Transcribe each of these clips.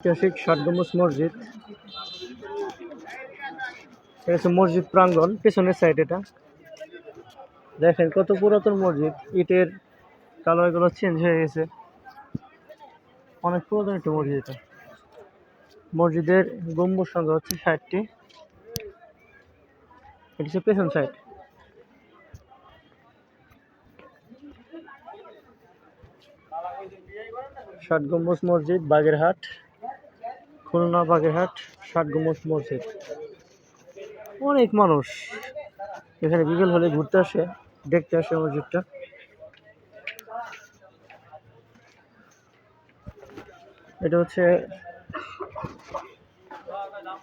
ঐতিহাসিক ষাট গম্বুজ মসজিদ। এটা হচ্ছে মসজিদ প্রাঙ্গণ, পেছনের সাইড এটা। দেখেন কত পুরাতন মসজিদ, ইটের কালারগুলো চেঞ্জ হয়ে গেছে। অনেক পুরাতন একটি মসজিদ এটা। মসজিদের গম্বুজ সংখ্যা হচ্ছে ষাটটি। এটি হচ্ছে পেছন সাইড ষাট গম্বুজ মসজিদ, বাগেরহাট। খুলনা, বাগেরহাট ষাট গম্বুজ মসজিদ। অনেক মানুষ এখানে বিকেল হলে ঘুরতে আসে, দেখতে আসে মসজিদটা। এটা হচ্ছে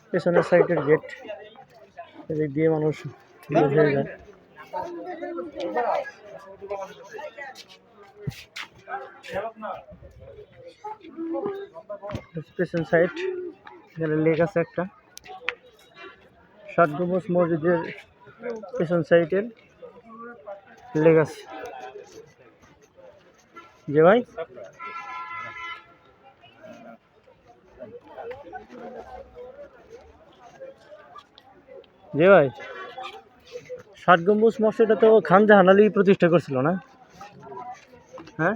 পেছনের সাইডের গেট। এদিক দিয়ে মানুষ হয়ে যায়। পেছন সাইড। এখানে লেক আছে একটা। ষাট মসজিদের পেছন সাইডের লেক আছে। যে ভাই? যে ভাই? ষাট গম্বুজ মসজিদটা তো খান জাহান আলী প্রতিষ্ঠা করছিল না। হ্যাঁ?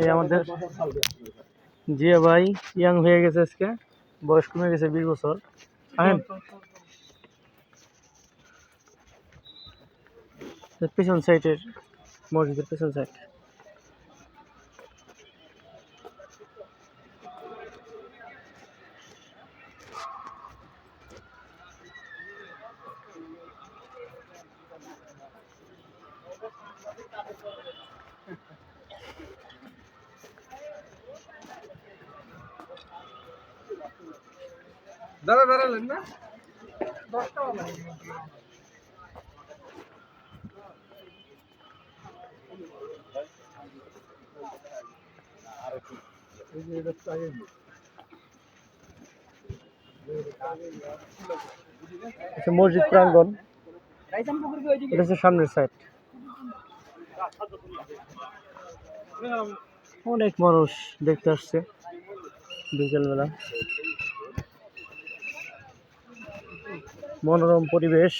এই আমাদের জিয়া ভাই ইয়াং হয়ে গেছে আজকে, বয়স কমে গেছে বিশ বছর। পিছন পেছন সাইডের মসজিদের পিছন সাইড দাঁড়া দাঁড়ালেন না? মসজিদ প্রাঙ্গন এটা সামনের সাইড অনেক মানুষ দেখতে আসছে বিকেলবেলা। মনোরম পরিবেশ।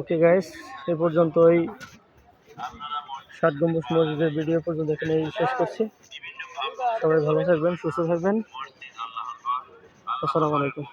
ওকে গাইস এ পর্যন্ত ওই সাত গম্বুজ মসজিদের ভিডিও পর্যন্ত এখানে শেষ করছি। সবাই ভালো থাকবেন, সুস্থ থাকবেন। আসসালামু আলাইকুম।